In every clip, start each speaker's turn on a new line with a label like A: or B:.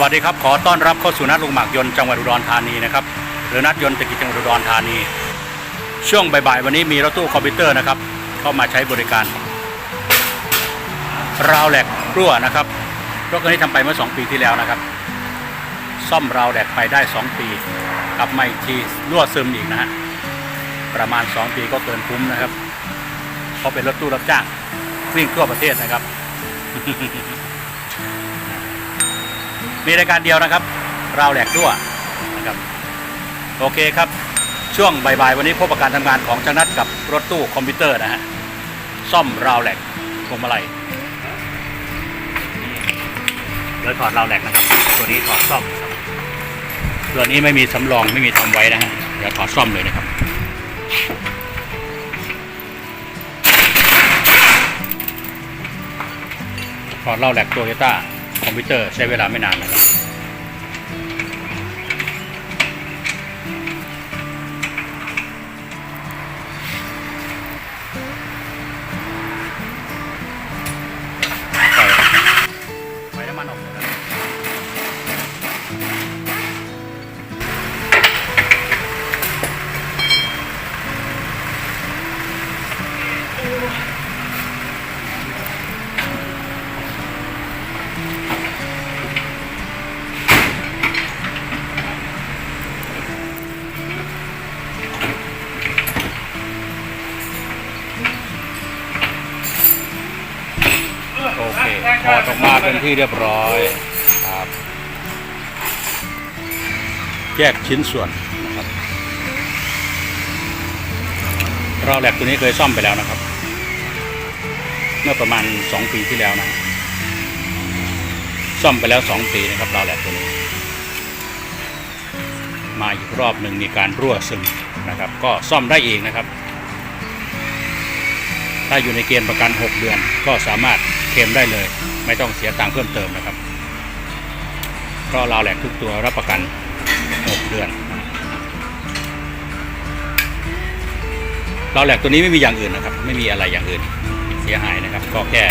A: วัสดีครับ ขอต้อนรับเข้าสู่นัดลุงหมากยนต์จังหวัดอุดรธานีนะครับหรือนัดยนต์ตะกิจจังหวัดอุดรธานี ช่วงบ่ายๆวันนี้มีรถตู้คอมพิวเตอร์นะครับเข้ามาใช้บริการ ราวแหลกรั่วนะครับรถคันนี้ทำไปเมื่อ 2 ปีที่แล้วนะครับ ซ่อมราวแหลกไปได้ 2 ปีกลับมาอีกทีรั่วซึมอีกนะฮะประมาณ 2 ปีก็เกินคุ้มนะครับเพราะเป็นรถตู้รับจ้างวิ่งทั่วประเทศนะครับ มีรายการเดียวนะครับ ราวแหลกรั่วนะครับโอเคครับช่วงบ่ายๆวันนี้พบกับการทำงานของช่างนัดกับรถตู้คอมพิวเตอร์นะฮะซ่อมราวแหลกพวงมาลัยเดี๋ยวถอดราวแหลกนะครับ ตัวนี้ถอดซ่อมตัวนี้ไม่มีสำรองไม่มีทำไว้นะฮะเดี๋ยวถอดซ่อมเลยนะครับถอดราวแหลกโตโยต้า คอมพิวเตอร์ใช้เวลาไม่นานนะครับ ถอดออกมาเป็นที่เรียบร้อยครับแยกชิ้นส่วนนะครับเราวแหลกตัวนี้เคยซ่อมไปแล้วนะครับ เมื่อประมาณ 2 ปีที่แล้วนะ ซ่อมไปแล้ว 2 ปีนะครับเราวแหลกตัวนี้ มาอีกรอบหนึ่งมีการรั่วซึมนะครับ ก็ซ่อมได้เองนะครับ ถ้าอยู่ในเกณฑ์ประกัน 6 เดือนก็สามารถเคลมได้เลย ไม่ต้องเสียตังค์เพิ่มเติมนะครับเพราะเราวแหลกทุกตัวรับประกัน 6 เดือนเราวแหลกตัวนี้ไม่มีอย่างอื่นนะครับ ไม่มีอะไรอย่างอื่นเสียหายนะครับ ก็แค่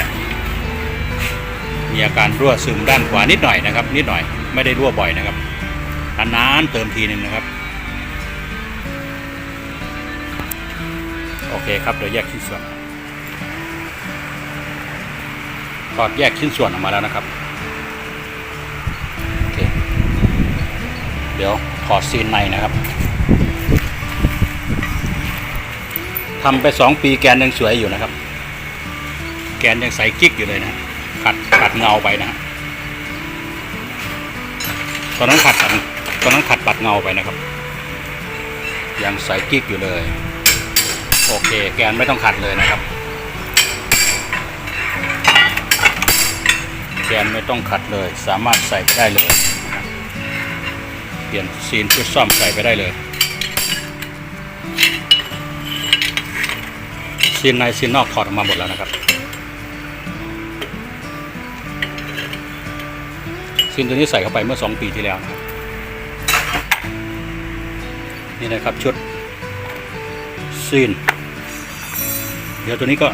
A: มีอาการรั่วซึมด้านขวานิดหน่อยนะครับ นิดหน่อยไม่ได้รั่วบ่อยนะครับนานๆเติมทีหนึ่งนะครับโอเคครับเดี๋ยวแยกชิ้นส่วน ถอดแยกชิ้นส่วนออกมาแล้วนะครับโอเคเดี๋ยวถอดซีนในนะครับทำไปสองปีแกนยังสวยอยู่นะครับ แกนยังใสกิ๊กอยู่เลยนะขัดขัดเงาไปนะฮะตอนนั้นขัดตอนนั้นขัดปัดเงาไปนะครับ ยังใสกิ๊กอยู่เลย โอเค แกนไม่ต้องขัดเลยนะครับ นไม่ต้องขัดเลย สามารถใส่ไปได้เลย เปลี่ยนซีนชุดซ่อมใส่ไปได้เลยซีนในซีนนอกถอดออกมาหมดแล้วนะครับซีนตัวนี้ใส่เข้าไปเมื่อ 2 ปีที่แล้วนะนี่นะครับชุดซีน เดี๋ยวตัวนี้ก็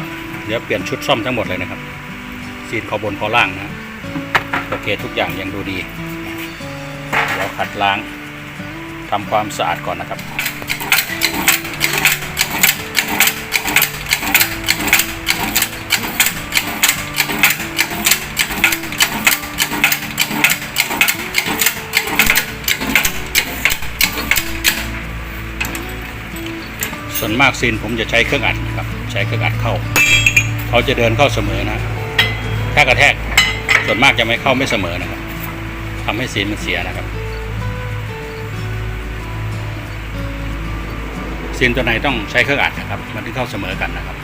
A: เดี๋ยวเปลี่ยนชุดซ่อมทั้งหมดเลยนะครับซีนคอบนคอล่างนะ โอเคทุกอย่างยังดูดี เดี๋ยวขัดล้างทำความสะอาดก่อนนะครับส่วนมากซีนผมจะใช้เครื่องอัดครับ ใช้เครื่องอัดเข้า เขาจะเดินเข้าเสมอนะ ถ้ากระแทก ส่วนมากจะไม่เข้าไม่เสมอนะครับทำให้ซีนมันเสียนะครับซีนตัวไหนต้องใช้เครื่องอัดนะครับ มันถึงเข้าเสมอกันนะครับ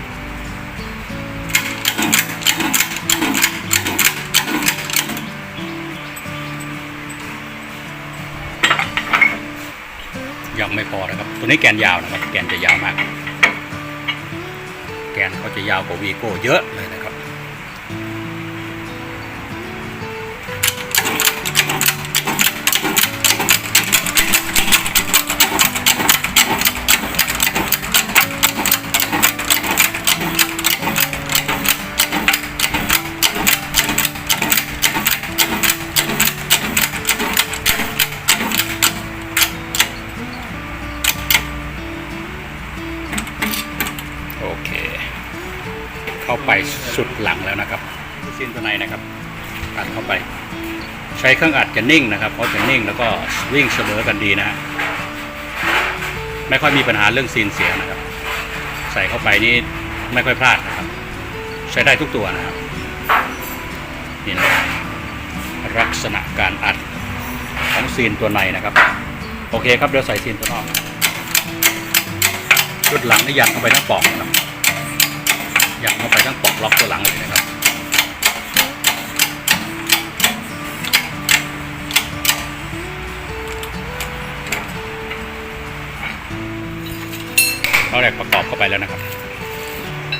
A: ยังไม่พอนะครับ ตัวนี้แกนยาวนะครับ แกนจะยาวมาก แกนเขาจะยาวกว่าวีโก้เยอะเลย ไปสุดหลังแล้วนะครับซีนตัวในนะครับอัดเข้าไป ใช้เครื่องอัดจะนิ่งนะครับเพราะจะนิ่งแล้วก็วิ่งเสมอกันดีนะฮะไม่ค่อยมีปัญหาเรื่องซีนเสียนะครับ ใส่เข้าไปนี่ไม่ค่อยพลาดนะครับ ใช้ได้ทุกตัวนะครับนี่นะลักษณะการอัดของซีนตัวในนะครับ โอเคครับเดี๋ยวใส่ซีนตัวนอกชุดหลังนี่ยันเข้าไปทั้งปอกนะครับ ยันเข้าไปทั้งปอกล็อกตัวหลังเลยนะครับเราแหลกประกอบเข้าไปแล้วนะครับ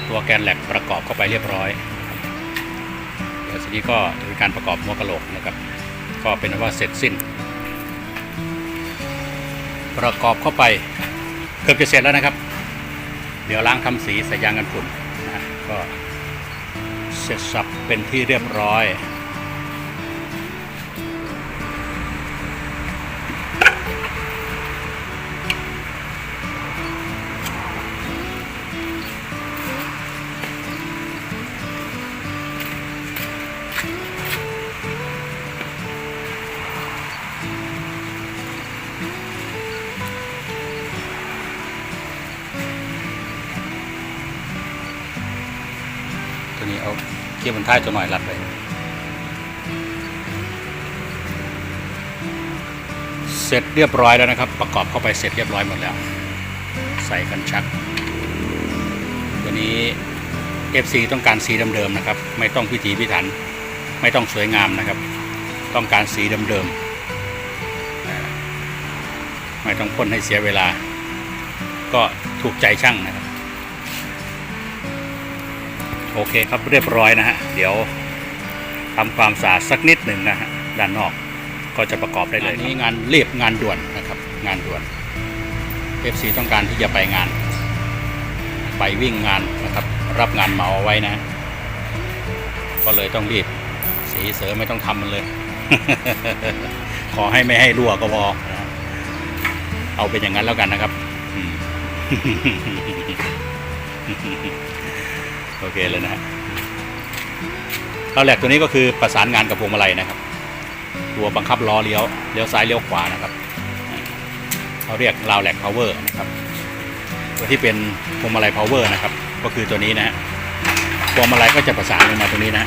A: ตัวแกนแหลกประกอบเข้าไปเรียบร้อยเดี๋ยวทีนี้ก็จะเป็นการประกอบหัวกะโหลกนะครับ ก็เป็นว่าเสร็จสิ้น ประกอบเข้าไปเกือบจะเสร็จแล้วนะครับ เดี๋ยวล้างทำสีใส่ยางกันฝุ่น ก็เสร็จสับเป็นที่เรียบร้อย เอาเกียร์บนท้ายตัวหน่อยรัดไปเสร็จเรียบร้อยแล้วนะครับ ประกอบเข้าไปเสร็จเรียบร้อยหมดแล้ว ใส่กันชัก ตัวนี้ FC ต้องการสีเดิมๆนะครับ ไม่ต้องพิถีพิถัน ไม่ต้องสวยงามนะครับ ต้องการสีเดิมๆไม่ต้องพ่นให้เสียเวลา ก็ถูกใจช่างนะครับ โอเคครับเรียบร้อยนะฮะเดี๋ยวทำความสะอาดสักนิดหนึ่งนะฮะด้านนอกก็จะประกอบได้เลยนี้งานเรียบงานด่วนนะครับ งานด่วน FC ต้องการที่จะไปงาน ไปวิ่งงานนะครับ รับงานเหมาเอาไว้นะ ก็เลยต้องรีบ สีเสริมไม่ต้องทำมันเลย ขอให้ไม่ให้รั่วก็พอเอาเป็นอย่างนั้นแล้วกันนะครับ โอเคเลยนะฮะเราแหลกตัวนี้ก็คือประสานงานกับพวงมาลัยนะครับ ตัวบังคับล้อเลี้ยวเลี้ยวซ้ายเลี้ยวขวานะครับเขาเรียกราวแหลกพาวเวอร์นะครับตัวที่เป็นพวงมาลัยพาวเวอร์นะครับ ก็คือตัวนี้นะฮะพวงมาลัยก็จะประสานลงมาตรงนี้นะ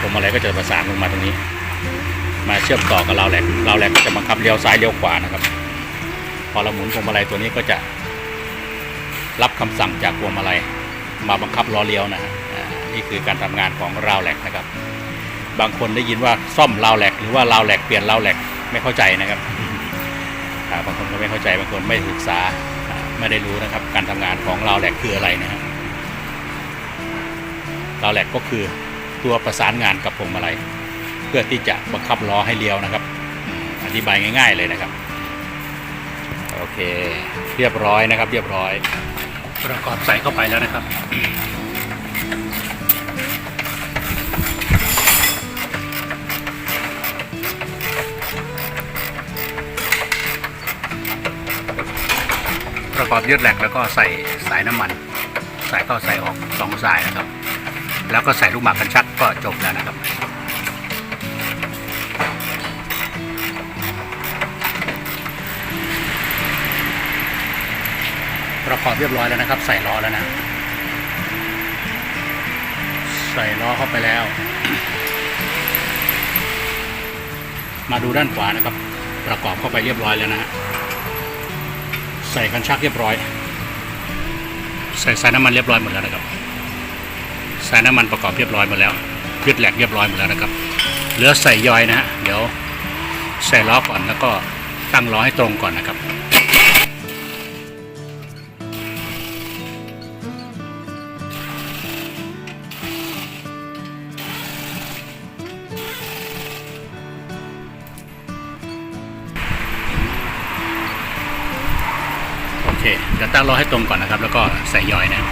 A: พวงมาลัยก็จะประสานลงมาตรงนี้ มาเชื่อมต่อกับราวแหลกราวแหลกก็จะบังคับเลี้ยวซ้ายเลี้ยวขวานะครับ พอเราหมุนพวงมาลัยตัวนี้ก็จะรับคำสั่งจากพวงมาลัย มาบังคับล้อเลี้ยวนะฮะนี่คือการทำงานของราวแหลกนะครับ บางคนได้ยินว่าซ่อมราวแหลกหรือว่าราวแหลกเปลี่ยนราวแหลกไม่เข้าใจนะครับบางคนก็ไม่เข้าใจบางคนไม่ศึกษาไม่ได้รู้นะครับ การทำงานของราวแหลกคืออะไรนะฮะราวแหลกก็คือตัวประสานงานกับพวงมาลัยเพื่อที่จะบังคับล้อให้เลี้ยวนะครับ อธิบายง่าย ๆเลยนะครับ โอเค เรียบร้อยนะครับ เรียบร้อย ประกอบใส่เข้าไปแล้วนะครับ ประกอบยึดแหลกแล้วก็ใส่สายน้ำมันใส่เข้าใส่ออกสองสายนะครับ แล้วก็ใส่ลูกหมากกันชักก็จบแล้วนะครับ ประกอบเรียบร้อยแล้วนะครับ ใส่ล้อแล้วนะ ใส่ล้อเข้าไปแล้ว มาดูด้านขวานะครับ ประกอบเข้าไปเรียบร้อยแล้วนะฮะใส่คันชักเรียบร้อย ใส่สายน้ำมันเรียบร้อยหมดแล้วนะครับ สายน้ำมันประกอบเรียบร้อยหมดแล้วยึดแหลกเรียบร้อยหมดแล้วนะครับ เหลือใส่ยอยนะฮะเดี๋ยวใส่ล้อก่อนแล้วก็ตั้งล้อให้ตรงก่อนนะครับ เคเดี๋ยวตั้งรอให้ตรงก่อนนะครับ แล้วก็ใส่ยอยนะ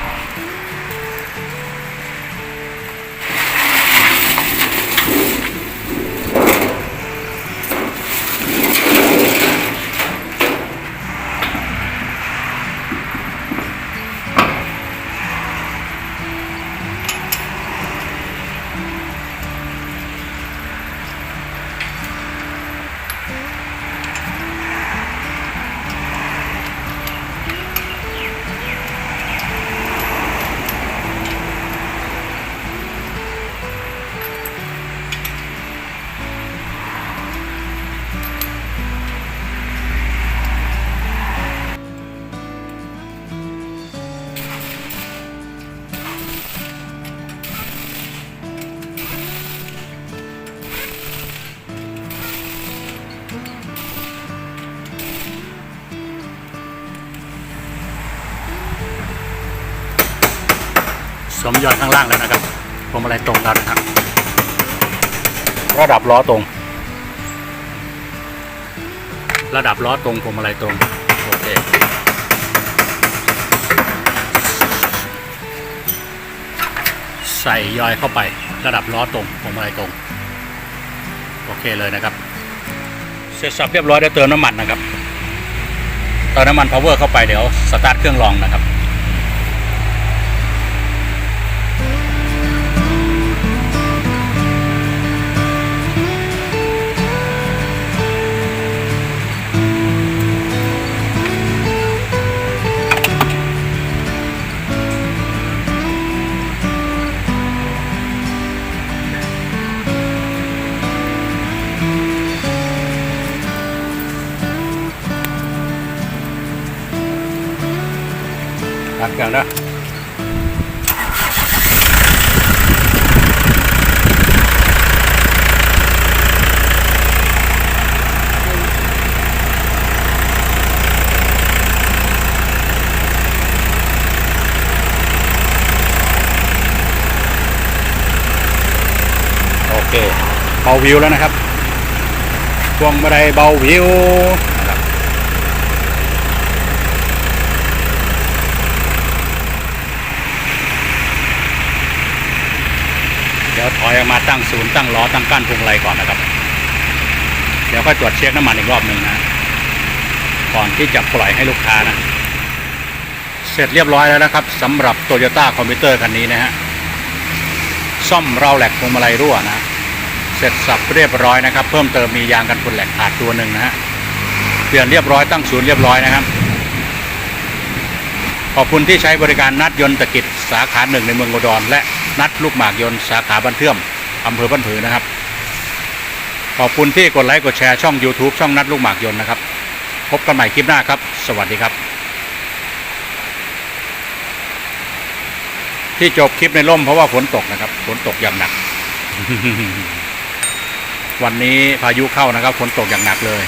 A: วมยอยข้างล่างแล้วนะครับพวงมาลัยตรงแล้วนะครับ ระดับล้อตรง ระดับล้อตรงพวงมาลัยตรงโอเคใส่ยอยเข้าไประดับล้อตรงพวงมาลัยตรงโอเคเลยนะครับ เสร็จสับเรียบร้อยได้เติมน้ำมันนะครับเติมน้ำมันพาวเวอร์เข้าไปเดี๋ยวสตาร์ทเครื่องลองนะครับ ตัดเครื่องนะโอเคเบาวิวแล้วนะครับพวงมาลัยเบาวิวนะครับ เดี๋ยวถ อยออกมาตั้งศูนย์ตั้งล้อตั้งก้านพวงมาลัยก่อนนะครับ เดี๋ยวค่อยตรวจเช็คน้ำมันอีกรอบหนึ่งนะก่อนที่จะปล่อยให้ลูกค้านะ เสร็จเรียบร้อยแล้วนะครับสำหรับโตโยต้าคอมพิวเตอร์คันนี้นะฮะซ่อมเราแหลกพวงมาลัยรั่วนะ เสร็จสับเรียบร้อยนะครับ เพิ่มเติมมียางกันฝุ่นแหลกขาดตัวหนึ่งนะฮะเปลี่ยนเรียบร้อยตั้งศูนย์เรียบร้อยนะครับ ขอบคุณที่ใช้บริการนัดยนต์ตะกิจสาขาหนึ่งในเมืองอุดรและ นัดลูกหมากยนต์สาขาบันเทื่อมอำเภอบ้านผือนะครับ ขอบคุณที่กดไลค์กดแชร์ช่อง YouTube ช่องนัดลูกหมากยนต์นะครับ พบกันใหม่คลิปหน้าครับ สวัสดีครับ ที่จบคลิปในร่มเพราะว่าฝนตกนะครับฝนตกอย่างหนัก วันนี้พายุเข้านะครับฝนตกอย่างหนักเลย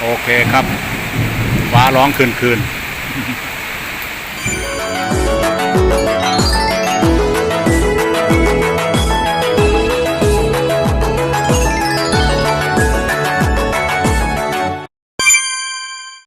A: โอเคครับ ฟ้าร้องคืนคืน